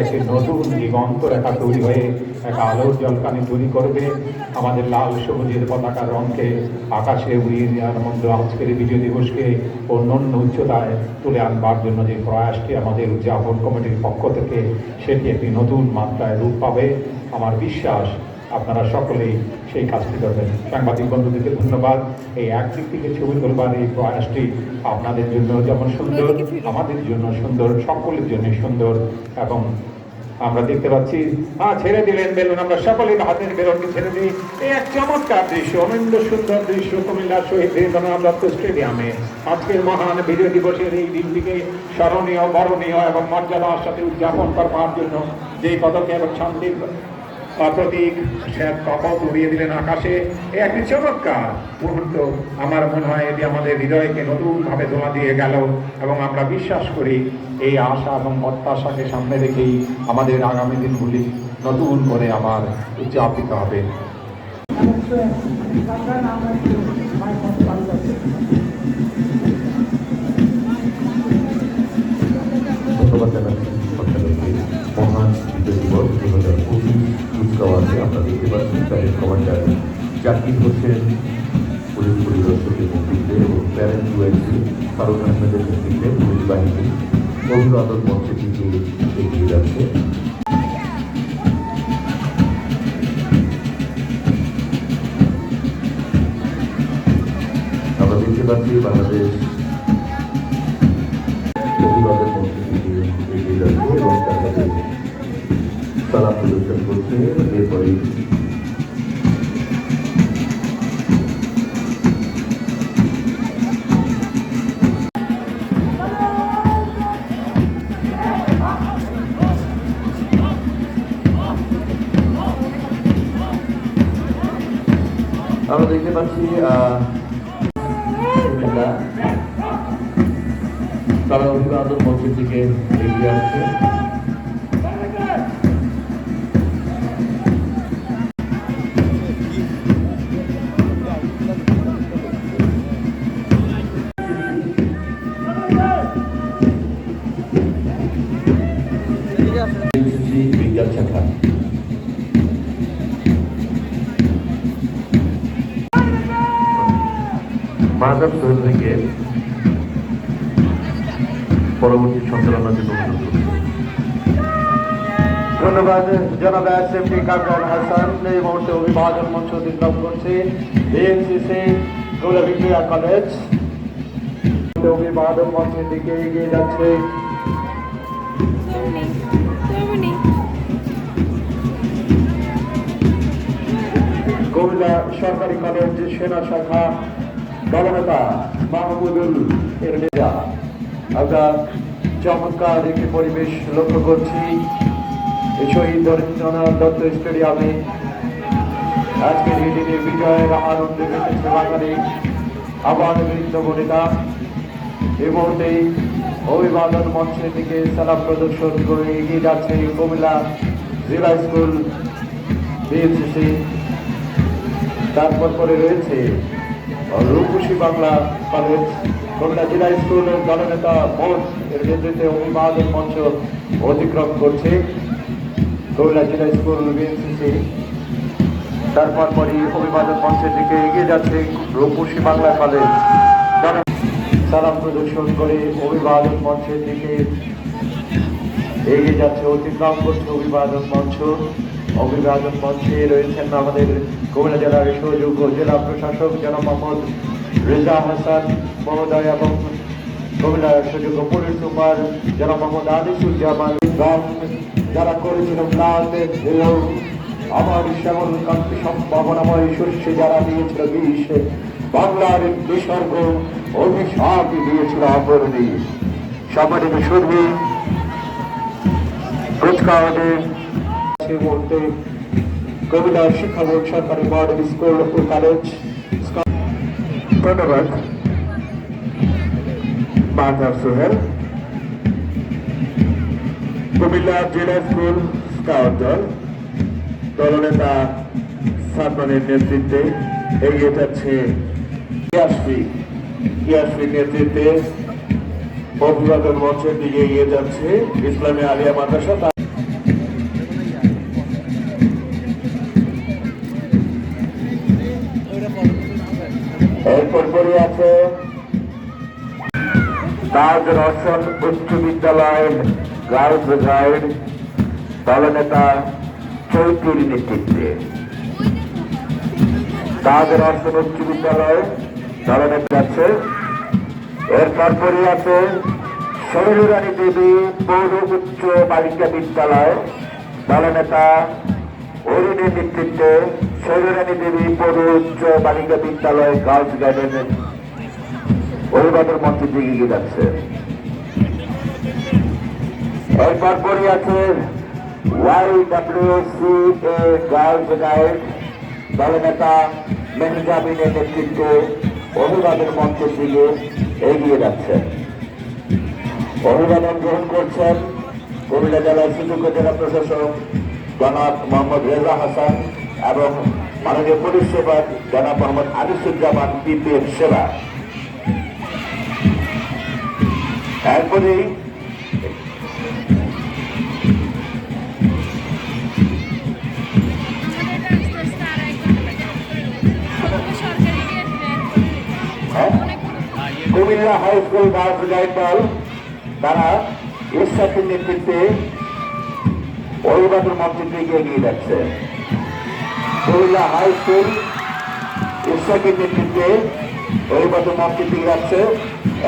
একটি নতুন দিগন্ত রেখা তৈরি হয়ে এক আলোর জলকানি তৈরি করবে, আমাদের লাল সবুজের পতাকার রঙকে আকাশে উড়িয়ে দেওয়ার মধ্যে আজকের বিজয় দিবসকে অন্যান্য উচ্চতায় তুলে আনবার জন্য যে প্রয়াসটি আমাদের উদযাপন কমিটির পক্ষ থেকে, সেটি একটি নতুন মাত্রায় রূপ পাবে। আমার বিশ্বাস আপনারা সকলেই সেই কাজটি করবেন। সাংবাদিক বন্ধুদেরকে ধন্যবাদ। এই একদিক থেকে ছবি তোলবার এই প্রয়াসটি আপনাদের জন্য যেমন সুন্দর আমাদের জন্য সুন্দর সকলের জন্য সুন্দর এবং আমরা দেখতে পাচ্ছি হ্যাঁ ছেড়ে দিলেন বেলুন আমরা সকলেই হাতের বেলুনকে ছেড়ে দিই। এই এক চমৎকার দৃশ্য অনন্য সুন্দর দৃশ্য কুমিল্লা শহীদ দত্ত স্টেডিয়ামে। আজকের মহান বিজয় দিবসের এই দিনটিকে স্মরণীয় বরণীয় এবং মর্যাদার সাথে উদযাপন করবার জন্য যে পদক্ষেপ এবং শান্তির প্রতীক সে কপত উড়িয়ে দিলেন আকাশে। এ একটি চমৎকার মুহূর্ত। আমার মনে হয় এটি আমাদের হৃদয়কে নতুনভাবে দোলা দিয়ে গেল এবং আমরা বিশ্বাস করি এই আশা এবং প্রত্যাশাকে সামনে রেখেই আমাদের আগামী দিনগুলি নতুন করে আবার উদযাপিত হবে। জাকির হোসেন পুলিশ পরিদর্শকের নেতৃত্বে এবং প্যারেন্ট ওয়েলসি ফারুক আহমেদের নেতৃত্বে পুলিশ বাহিনী অভিবাদন মঞ্চের দিকে এগিয়ে যাচ্ছে। আমরা দেখতে পাচ্ছি বাংলাদেশ অভিভাবকের মধ্যে থেকে এগিয়ে যাচ্ছে এবং তাদের সালাম প্রদর্শন করছে। এরপরে আমরা দেখতে পাচ্ছি তারা অভিবাদন মঞ্চের দিকে এগিয়ে আসছে। বিজ্ঞান শাখা। মাধব সোহেল থেকে পরবর্তী সঞ্চালনার জন্য অনুরোধ করছি ধন্যবাদ, জনাব এস এম কামরান হাসান এই মুহূর্তে অভিবাদন মঞ্চ অতিক্রম করছে বিএনসিসি গোলা ভিক্টোরিয়া কলেজ অভিবাদন মঞ্চের দিকে এগিয়ে যাচ্ছে. Germany. সরকারি কলেজ সেনা শাখা দলনেতা মাহমুদুল নেতা আমরা চমৎকার একটি পরিবেশ লক্ষ্য করছি। শহীদ রবীন্দ্রনাথ দত্ত স্টেডিয়ামে। আজকের এই দিনে বিজয়ের আনন্দে মেতেছে বাঙালি আবার বৃন্দ বনিতা। এই মুহূর্তে অভিবাদন মঞ্চের দিকে সালাম প্রদর্শন করে এগিয়ে যাচ্ছে কুমিল্লা জেলা স্কুল। বিএনসিসি তারপর পরে রয়েছে রূপসী বাংলা কলেজ কুমিল্লা জেলা স্কুলের দলনেতা বোর্ড এর নেতৃত্বে অভিবাদন মঞ্চ অতিক্রম করছে। কুমিল্লা জেলা স্কুল, বিএনসিসি। তারপর পরই অভিবাদন মঞ্চের দিকে এগিয়ে যাচ্ছে রূপসী বাংলা কলেজ। সালাম প্রদর্শন করে অভিবাদন মঞ্চের দিকে এগিয়ে যাচ্ছে, অতিক্রম করছে অভিবাদন মঞ্চ। অভিবাদন মঞ্চে রয়েছেন আমাদের কুমিল্লা জেলার সহযোগ্য জেলা প্রশাসক জনাব মোহাম্মদ রেজা হাসান মহোদয় এবং কুমিল্লার সুযোগ্য পুলিশ সুপার জনাব মোহাম্মদ আনিসুজ্জামান গান যারা করেছিল আমার শ্যামল কান্তি সম্ভাবনাময় শস্যে যারা দিয়েছিল বিষ, বাংলার নিসর্গ অভিশাপ দিয়েছিল অপরণী সম্মানিত সুরবি কুচকাওয়াজে সেই মুহূর্তে কবিতা শিক্ষা বোর্ড সরকারি মডেল স্কুল ও কলেজ ধন্যবাদ। মাধব সোহেল। কুমিল্লা জেলা স্কুল স্কাউট দল। দলনেতা সালমানের নেতৃত্বে এগিয়ে যাচ্ছে ইয়াসফি। ইয়াসফির নেতৃত্বে অভিভাবক মঞ্চের দিকে এগিয়ে যাচ্ছে ইসলামী আলিয়া মাদ্রাসা। তার এরপর পরে আছে। তাজ রসন উচ্চ বিদ্যালয়ের গার্লস গাইড দলনেতা চৌধুরী নেতৃত্বে। তাজ রসন উচ্চ বিদ্যালয় দলনেতা আছে। এরপর পরে আছে শৈলরানী দেবী, পৌর উচ্চ বালিকা বিদ্যালয় দলনেতা অরুণের নেতৃত্বে শৈলরানী দেবী পৌর উচ্চ বালিকা বিদ্যালয়, গার্লস গার্ডেনের অভিভাবকের মঞ্চের দিকে এগিয়ে যাচ্ছে। এরপর পরে আছে Y C A girls guide দলনেতা মেহজাবিনের নেতৃত্বে অভিভাবকের মঞ্চের দিকে এগিয়ে যাচ্ছে। অভিবাদন গ্রহণ করছেন কুমিল্লা জেলার সুযোগ্য জেলা প্রশাসক জনাব মোহাম্মদ রেজা হাসান এবং মাননীয় পুলিশ সেবা জনাব মোহাম্মদ আনিসুজ্জামান পিপিএফ সেবা। এরপরেই হ্যাঁ, Cumilla high school girls guide দল তারা ইরশাদের নেতৃত্বে অভিবাদন মঞ্চের দিকে এগিয়ে যাচ্ছে। কুমিল্লা হাই স্কুল ইসাকের নেতৃত্বে অভিবাদন মঞ্চের দিকে যাচ্ছে।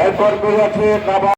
এরপর পেয়ে যাচ্ছে